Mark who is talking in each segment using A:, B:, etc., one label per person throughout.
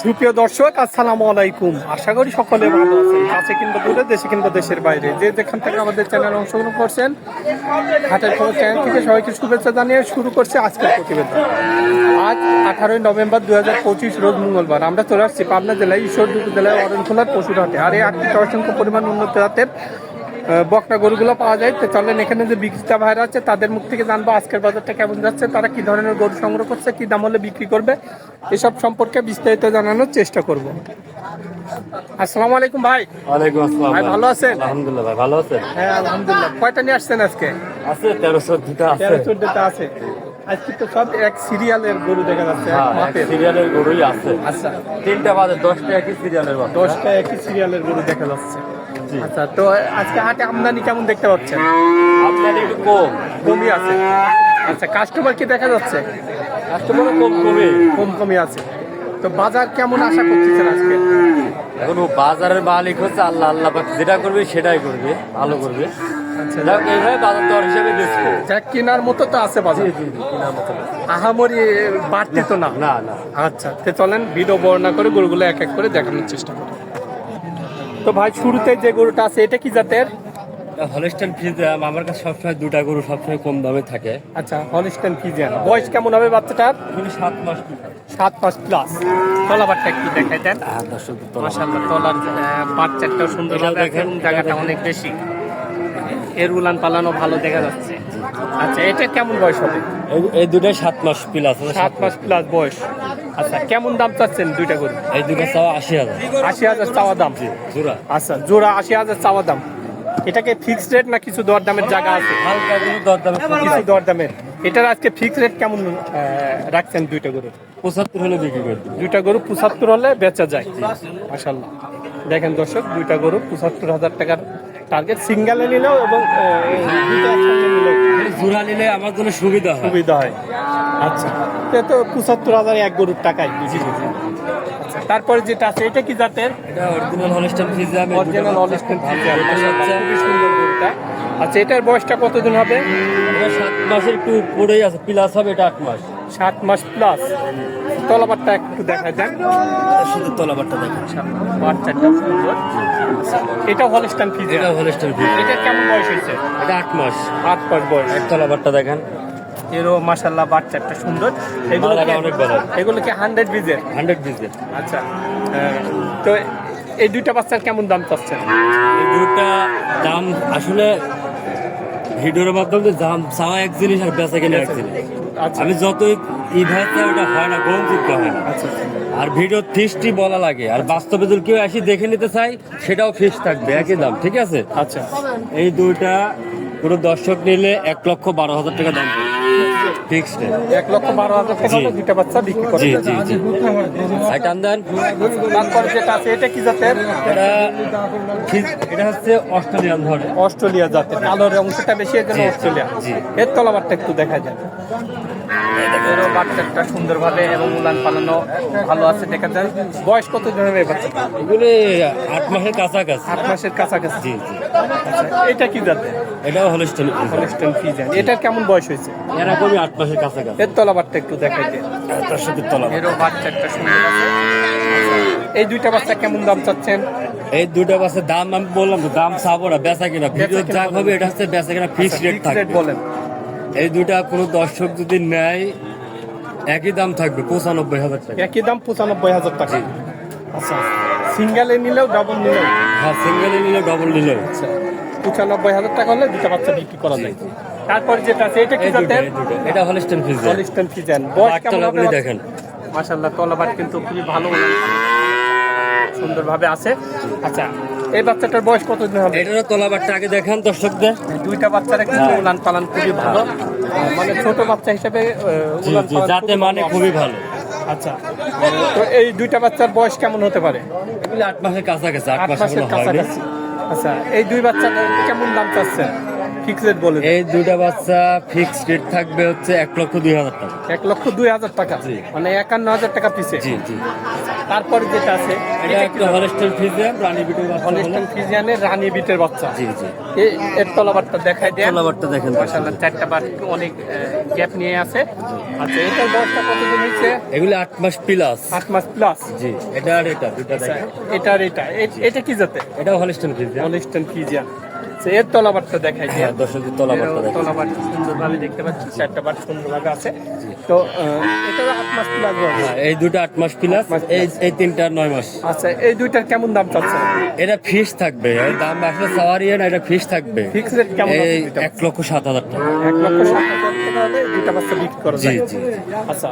A: সুপ্রিয় দর্শক, আসসালামু আলাইকুম। আশা করি সকলে ভালো আছেন। কাছে কিংবা দূরে, দেশে কিংবা দেশের বাইরে। যে যেখান থেকে আমাদের চ্যানেল অংশগ্রহণ করছেন, হাটের খবর চ্যানেল থেকে সবাইকে শুভেচ্ছা জানিয়ে শুরু করছে আজকের প্রতিবেদন। আজ আঠারোই নভেম্বর দু হাজার পঁচিশ রোজ মঙ্গলবার। আমরা চলে আসছি পাবনা জেলায়, ঈশ্বরদী জেলায় অরণখোলার পশুর হাটে আর এই আটটি অসংখ্য পরিমাণ উন্নত জাতের বকনা গরুগুলো পাওয়া যায়। তো চলেন এখানে যে বিক্রেতা ভাইরা আছে তাদের মুখ থেকে জানব আজকের বাজারটা কেমন যাচ্ছে। তারা কি ধরনের গরু সংগ্রহ করছে কি দাম হলে বিক্রি করবে এসব সম্পর্কে বিস্তারিত জানানোর চেষ্টা করব। আসসালামু আলাইকুম ভাই।
B: ওয়ালাইকুম আসসালাম
A: ভাই, ভালো আছেন?
B: আলহামদুলিল্লাহ ভাই ভালো আছেন?
A: হ্যাঁ আলহামদুলিল্লাহ। কয়টা নিয়ে আসছেন আজকে?
B: আছে তেরোশো দুটা আছে।
A: তেরো চোদ্দটা আছে। আজকে তো সব এক সিরিয়ালের গরু দেখা যাচ্ছে
B: হ্যাঁ সিরিয়ালের গরুই আছে।
A: আচ্ছা।
B: তিনটা বাজে দশটা একই সিরিয়ালের
A: দশটা একই সিরিয়ালের গরু দেখা যাচ্ছে। আচ্ছা তো আজকে হাটে আমদানি কেমন দেখতে পাচ্ছেন?
B: আপনার একটু কম।
A: কমই আছে। আচ্ছা কাস্টমার কি দেখা যাচ্ছে?
B: কাস্টমারও কম কমে
A: কম কমই আছে। তো বাজার কেমন আশা করতেছেন আজকে?
B: এখন বাজারের মালিক হচ্ছে আল্লাহ আল্লাহ যেটা করবে সেটাই করবে ভালো করবে।
A: আচ্ছা।
B: যাক এইভাবে বাজার দর হিসেবে বেচবো।
A: যা কেনার মতো তো আছে বাজার।
B: কেনার মতো
A: আহামরি বাড়তে তো না।
B: না না।
A: আচ্ছা তো চলেন ভিডিও বর্ণনা করে গরুগুলো এক এক করে দেখানোর চেষ্টা করি। তো ভাই শুরুতে যে গরুটা আছে এটা কি জাতের?
B: হলিস্টান ফিজ আমার কাছে সবসময় দুটা গরু সবসময় কম দামে থাকে।
A: আচ্ছা হলিস্টেন ফিজিয়ান বয়স কেমন হবে বাচ্চাটার?
B: সাত মাস
A: সাত পাঁচ প্লাস তলাবারটা কি দেখাই দেন।
B: হ্যাঁ
A: মাসাল্লাহ তলার বাচ্চাটাও সুন্দর
B: দেখেন,
A: জায়গাটা অনেক বেশি। এর উলান পালানো ভালো দেখা যাচ্ছে। আচ্ছা এটা কেমন বয়স হবে?
B: এই দুটাই সাত মাস প্লাস
A: সাত মাস। প্লাস বয়স। আচ্ছা কেমন দাম চাচ্ছেন দুইটা গরু?
B: এই দুটো চাওয়া আশি হাজার।
A: আশি হাজার চাওয়া দাম।
B: জোড়া।
A: আচ্ছা জোড়া আশি হাজার চাওয়া দাম। এটাকে ফিক্সড রেট না কিছু দর দামের জায়গা আছে?
B: হালকা কোনো দরদামে
A: কিছু দর দামের। এটার আজকে ফিক্সড রেট কেমন রাখছেন দুইটা গরু?
B: পঁচাত্তর হলে বিক্রি করে
A: দুইটা গরু পঁচাত্তর হলে বেচা যায়। মাসাল্লাহ দেখেন দর্শক দুইটা গরু পঁচাত্তর হাজার টাকার টার্গেট সিঙ্গেলে নিলেও এবং নিলেও
B: জোড়া নিলে আমার জন্য সুবিধা হয়।
A: সুবিধা হয়। আচ্ছা। তো তো পঁচাত্তর হাজার এক গরুর টাকায়। বুঝি আচ্ছা তারপরে যেটা আছে এটা কি জাতের?
B: এটা অরিজিনাল হলস্টাইন
A: খুবই সুন্দর গরুটা। আচ্ছা এটার বয়সটা কতদিন হবে?
B: সাত মাসের একটু উপরেই আছে প্লাস হবে এটা আট মাস।
A: সাত মাস প্লাস তলাবারটা একটু দেখা যান
B: শুধু তলাবারটা দেখেন
A: বাচ্চাটা সুন্দর। এটা হলস্টান ফিজ
B: এটা হলস্টাইন ফ্রিজ
A: এটা কেমন বয়স হয়েছে?
B: এটা আট মাস।
A: আট পাঁচ বয়স।
B: তলাবারটা দেখেন।
A: এরও মাসাল্লাহ একটা সুন্দর। এগুলো। এগুলো কি হান্ড্রেড বিজের
B: হান্ড্রেড ফ্রিজে
A: আচ্ছা তো এই দুইটা বাচ্চার কেমন দাম চাচ্ছেন?
B: এই দুটা দাম আসলে ভিডিওর মাধ্যমে দাম চাওয়া এক জিনিস আর বেচা কেনা এক জিনিস।
A: আচ্ছা।
B: আমি যতই ইভাইতে ওটা হয় না গ্রহণযোগ্য হয় না।
A: আচ্ছা
B: আর ভিডিও ফিক্সটি বলা লাগে। আর বাস্তবে যদি কেউ আসি দেখে নিতে চাই সেটাও ফিক্স থাকবে একই দাম ঠিক আছে?
A: আচ্ছা।
B: এই দুইটা কোনো দর্শক নিলে এক লক্ষ বারো হাজার টাকা দাম। ফিক্সড
A: এক লক্ষ বারো হাজার টাকা দুইটা বাচ্চা বিক্রি করে।
B: জি জি জি। টান
A: যেটা আছে এটা কি জাতের?
B: এটা এটা হচ্ছে অস্ট্রেলিয়ান ধরে
A: অস্ট্রেলিয়া জাতের। কালোর অংশটা বেশি এর জন্য অস্ট্রেলিয়া।
B: জি।
A: এর তলাবারটা একটু দেখা যায় এরও বাচ্চাটা সুন্দরভাবে এবং উলান পালানো ভালো আছে দেখা যায় বয়স কত জনের এই বাচ্চা
B: এগুলি আট মাসের কাছাকাছি।
A: আট মাসের কাছাকাছি।
B: জি জি।
A: এটা কি জাতের?
B: এটাও হলস্টেন
A: হলিস্টন ফিজান এটার কেমন বয়স হয়েছে?
B: এরকমই আট মাসের কাছাকাছি।
A: এর তলাবারটা একটু দেখাই দেন।
B: তার সাথে তলা
A: এরও বাচ্চা একটা সুন্দর আছে। আচ্ছা, এই দুইটা বাচ্চা কেমন দাম চাচ্ছেন?
B: এই দুটো বাসের দাম আমি বললাম তো, দাম চাবো না বেচা কিনা। ভিডিও যা হবে এটা হচ্ছে বেচা কিনা ফিক্স রেট থাকবে।
A: বলেন।
B: এই দুটা কোনো দর্শক যদি নেয় একই দাম থাকবে পঁচানব্বই হাজার টাকা।
A: একই দাম পঁচানব্বই হাজার টাকা। আচ্ছা সিঙ্গেলে নিলেও ডাবল নিলেও?
B: হ্যাঁ সিঙ্গেলে নিলে ডবল নিলেও।
A: আচ্ছা। পঁচানব্বই হাজার টাকা হলে দুটা বাচ্চা বিক্রি করা যায়। তারপর যেটা আছে এটা কি জাতের?
B: এটা হলস্টেন
A: হলিস্টন ফিজান বয়স কেমন
B: বাচ্চাগুলি দেখেন।
A: মাশাআল্লাহ তলাবাট কিন্তু খুবই ভালো। সুন্দরভাবে আছে। আচ্ছা এই বাচ্চাটার বয়স কতদিন হবে?
B: এটারও তলাবারটা আগে দেখান দর্শকদের।
A: দুইটা বাচ্চার কিন্তু উলান পালান খুবই ভালো। মানে ছোট বাচ্চা হিসেবে উলান
B: যাতে মানে খুবই ভালো।
A: আচ্ছা তো এই দুইটা বাচ্চার বয়স কেমন হতে পারে?
B: এগুলি আট মাসের কাছাকাছি আট
A: মাসের কাছাকাছি। আচ্ছা এই দুই বাচ্চা কেমন দাম চাচ্ছেন? ফিক্স রেট বলে
B: এই দুইটা বাচ্চা ফিক্সড রেট থাকবে হচ্ছে এক লক্ষ দুই হাজার টাকা।
A: এক লক্ষ দুই হাজার টাকা।
B: জি।
A: মানে একান্ন হাজার টাকা পিছে
B: জি জি।
A: তারপরে যেটা আছে
B: এটা একটা হলস্টেল ফিজিয়াম রানী বিটের বাচ্চা হলো।
A: ফিজিয়ানের রানী বিটের বাচ্চা।
B: জি জি।
A: এর তলাবারটা দেখাই দেন।
B: তলাবারটা দেখেন
A: মাশাআল্লাহ চারটা বার অনেক গ্যাপ নিয়ে আছে। আচ্ছা এটার বয়সটা কতদিন হয়েছে?
B: এগুলো আট মাস প্লাস
A: আট মাস প্লাস
B: জি এটা আর এটা দুইটা দেখেন।
A: এটা। আর এটা এটা কি যাতে
B: এটা হলস্টেল ফিজিয়াম
A: হলিস্টান ফিজিয়ান আচ্ছা, এর তলাবারটা দেখাই
B: হ্যাঁ
A: দেন
B: দর্শকের তলাবারটা
A: তলাবার সুন্দরভাবে দেখতে পাচ্ছি চারটা বার সুন্দরভাবে আছে। তো এটা আট মাস প্লাস
B: হ্যাঁ, এই দুটো আট মাস প্লাস এই এই তিনটা নয় মাস।
A: আচ্ছা এই দুইটার কেমন দাম চাচ্ছে
B: এটা ফিস থাকবে। দাম আসলে সাওয়ারি না এটা ফিস থাকবে।
A: ফিক্স রেট কেমন
B: এই এক লক্ষ সাত হাজার টাকা।
A: এক লক্ষ সাত হাজার টাকা হলে দুইটা বাচ্চা বিক্রি করা
B: জি,
A: যায়।
B: জি।
A: আচ্ছা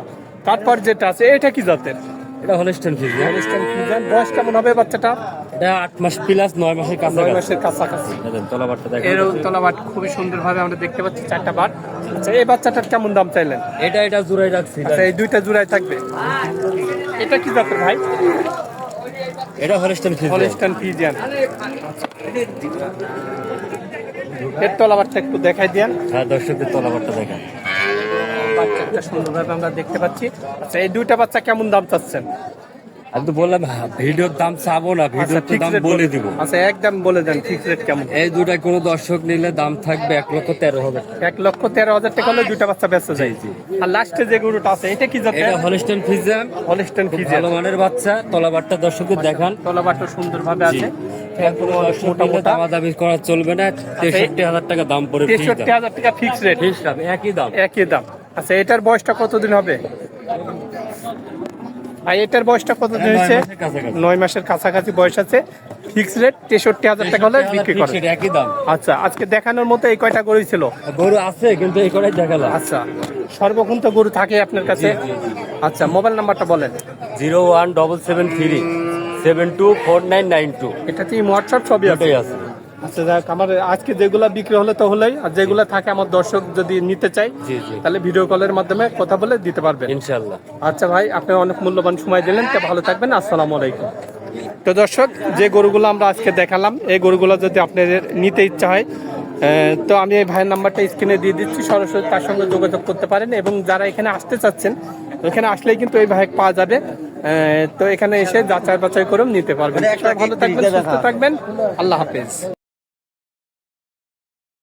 A: তারপর যেটা আছে এটা কি জাতের?
B: এটা হলস্টেল ফিজিয়াম
A: হলিস্টান ফিজিয়ান বয়স কেমন হবে বাচ্চাটা?
B: এটা আট মাস প্লাস নয় মাসের
A: নয়
B: কাছাকাছি
A: মাসের কাছাকাছি।
B: দেখেন তলাবারটা দেখেন।
A: এরও তলাবাট খুবই সুন্দরভাবে আমরা দেখতে পাচ্ছি চারটা বার। আচ্ছা এই বাচ্চাটার কেমন দাম চাইলেন?
B: এটা এটা জোড়াই রাখছি
A: আচ্ছা এই দুইটা জোড়ায় থাকবে। এটা কি জাতের ভাই?
B: এটা হলস্টেল ফিজিয়াম
A: হলিস্টান ফিজিয়ান এর তলাবারটা একটু দেখাই দেন।
B: হ্যাঁ দর্শকদের তলাবারটা দেখেন।
A: বাচ্চাটা সুন্দরভাবে আমরা দেখতে পাচ্ছি। আচ্ছা এই দুইটা বাচ্চা কেমন দাম চাচ্ছেন?
B: আমি তো বললাম হ্যাঁ, ভিডিওর দাম চাবো না
A: আচ্ছা
B: ভিডিওর তো দাম বলে দিব।
A: আচ্ছা একদম বলে দেন ফিক্স রেট কেমন?
B: এই কোনো দর্শক নিলে দাম থাকবে এক লক্ষ তেরো হাজার
A: এক লক্ষ তেরো হাজার টাকা হলে দুইটা বাচ্চা বেঁচে যায়।
B: জি।
A: আর লাস্টে যে গরুটা আছে এটা কি জাতের?
B: এটা
A: হলিস্টান
B: খুব ভালো মানের বাচ্চা তলাবারটা দর্শকদের দেখান।
A: তলাবারটা সুন্দরভাবে আছে।
B: দামাদামি করা চলবে না। তেষট্টি হাজার টাকা দাম পড়ে
A: তেষট্টি হাজার টাকা ফিক্স রেট
B: একই দাম।
A: একই দাম। আচ্ছা এটার বয়সটা কতদিন হবে? আর এটার বয়সটা কতদিন
B: নয়
A: হয়েছে। নয় মাসের কাছাকাছি বয়স আছে। ফিক্স রেট তেষট্টি হাজার টাকা হলে বিক্রি করে
B: একই দাম।
A: আচ্ছা আজকে দেখানোর মতো এই কয়টা গরুই ছিল?
B: গরু আছে কিন্তু এই কটাই দেখালাম।
A: আচ্ছা সর্বক্ষণ তো গরু থাকে আপনার কাছে? আচ্ছা মোবাইল নাম্বারটা বলেন।
B: Zero one double seven three seven two four nine nine two.
A: এটা কি হোয়াটসঅ্যাপ ছবি আছে। আচ্ছা যাক আমার আজকে যেগুলা বিক্রি হলে তো হলেই আর যেগুলা থাকে আমার দর্শক যদি নিতে চাই
B: জি জি।
A: তাহলে ভিডিও কলের মাধ্যমে কথা বলে দিতে পারবেন
B: ইনশাল্লাহ
A: আচ্ছা ভাই আপনি অনেক মূল্যবান সময় দিলেন তো ভালো থাকবেন আসসালামু আলাইকুম। তো দর্শক যে গরুগুলো আমরা আজকে দেখালাম এই গরুগুলো যদি আপনাদের নিতে ইচ্ছা হয় আহ, তো আমি এই ভাইয়ের নাম্বারটা স্ক্রিনে দিয়ে দিচ্ছি সরাসরি তার সঙ্গে যোগাযোগ করতে পারেন এবং যারা এখানে আসতে চাচ্ছেন এখানে আসলেই কিন্তু এই ভাই পাওয়া যাবে। আহ, তো এখানে এসে যাচাই বাছাই করেও নিতে পারবেন। ভালো থাকবেন সুস্থ থাকবেন। আল্লাহ হাফেজ।